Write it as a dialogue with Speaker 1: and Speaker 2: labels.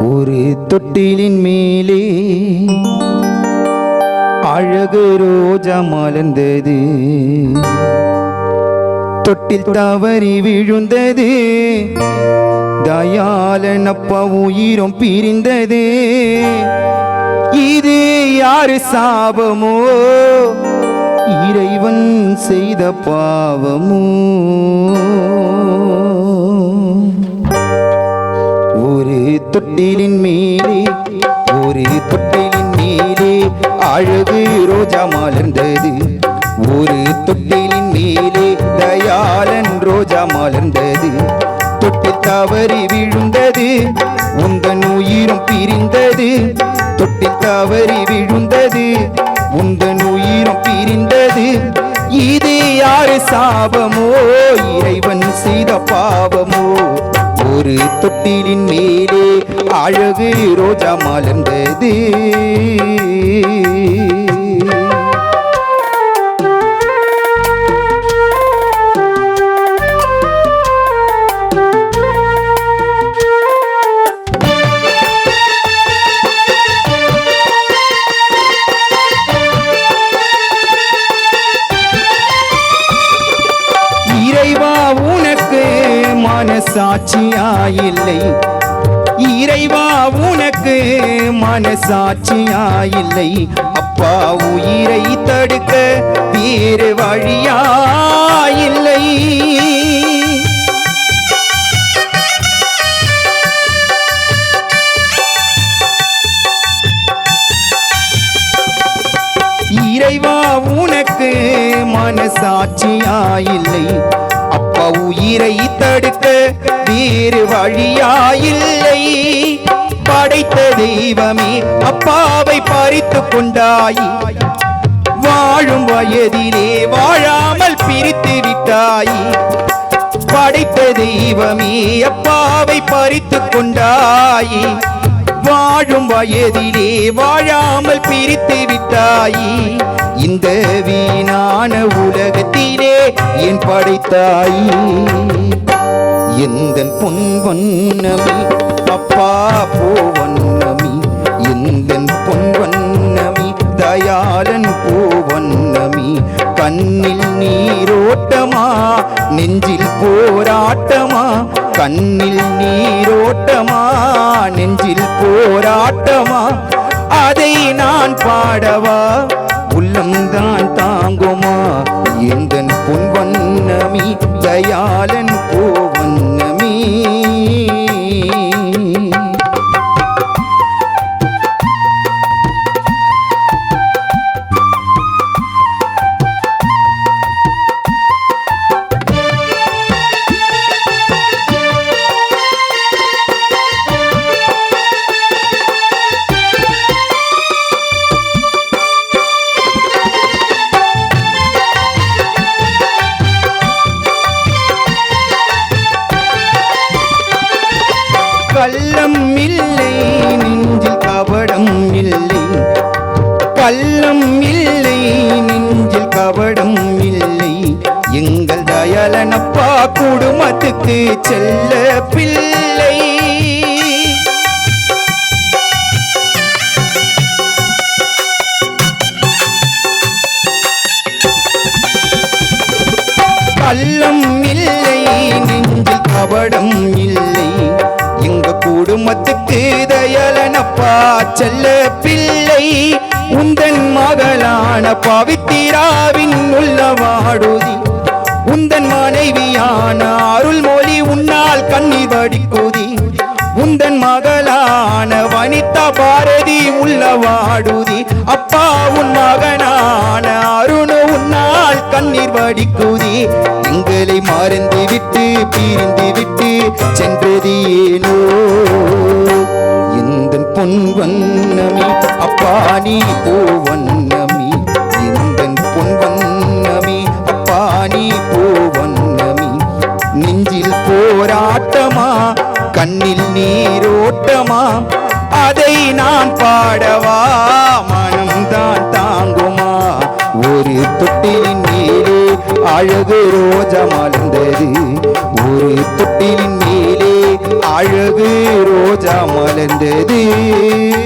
Speaker 1: ஒரு தொட்டிலின் மேலே அழகு ரோஜா மலர்ந்தது. தொட்டில் தவறி விழுந்தது. தயாளன் அப்பா உயிரும் பிரிந்தது. இது யாரு சாபமோ? இறைவன் செய்த பாவமோ? தொட்டிலின் மேலே ஒரு தொட்டிலின் மேலே அழகு ரோஜா மலர்ந்தது. ஒரு தொட்டிலின் மேலே தயாளன் ரோஜா மலர்ந்தது. தொட்டி தவறி விழுந்தது உந்தன் உயிரும் பிரிந்தது. தொட்டி தவறி விழுந்தது உந்தன் உயிரும் பிரிந்தது. இது யாரு சாபமோ இறைவன் செய்த பாவமோ ஒரு தொட்டிலின் மேலே அழகு ரோஜா மலர்ந்தது. இறைவா மனசாட்சியாயில்லை. இறைவா உனக்கு மனசாட்சியாயில்லை. அப்பா உயிரை தடுக்க வேறு வழியாயில்லை. இறைவா உனக்கு மனசாட்சியாயில்லை. அப்பா உயிரை தடுக்க வேறு வழியாயில்லை. படைத்த தெய்வமே அப்பாவை பறித்து கொண்டாய். வாழும் வயதிலே வாழாமல் பிரித்து விட்டாய். படைத்த தெய்வமே அப்பாவை பறித்து கொண்டாய். வாழும் வயதிலே வாழாமல் பிரித்து விட்டாய். இந்த வீணான உலகத்தில் என் படைத்தாயி? எந்த பொன் வண்ணமி அப்பா போ வண்ணமி எந்த பொன் வண்ணமி தயாளன் போ வண்ணமி கண்ணில் நீரோட்டமா நெஞ்சில் போராட்டமா கண்ணில் நீரோட்டமா நெஞ்சில் போராட்டமா அதை நான் பாடவா? உள்ளம்தான் தாங்குமா? கள்ளம் இல்லை நெஞ்சில் கவடம் இல்லை. எங்கள் தயலனப்பா குடும்பத்துக்கு செல்ல பிள்ளை. கள்ளம் இல்லை நெஞ்சில் கவடம் இல்லை. எங்க குடும்பத்துக்கு தயலனப்பா செல்ல பிள்ளை. பவித்திராவின் உள்ள வாடுதி. உந்தன் மனைவியான அருள்மொழி உன்னால் கண்ணீர் வடிக்குதி உந்தன் மகளான வனிதா பாரதி உள்ள வாடுதி. அப்பா உன் மகனான அருணு உன்னால் கண்ணீர் வடிக்குதி எங்களை மறந்து விட்டு பிரிந்து விட்டு சென்றது ஏனோ எந்த பொன் வண்ணமி அப்பா நீ போ. நெஞ்சில் போராட்டமா கண்ணில் நீரோட்டமா அதை நான் பாடவா? மனம்தான் தாங்குமா? ஒரு தொட்டிலின் மேலே அழகு ரோஜா மலர்ந்தது. ஒரு தொட்டிலின் மேலே அழகு ரோஜா மலர்ந்தது மலர்ந்தது.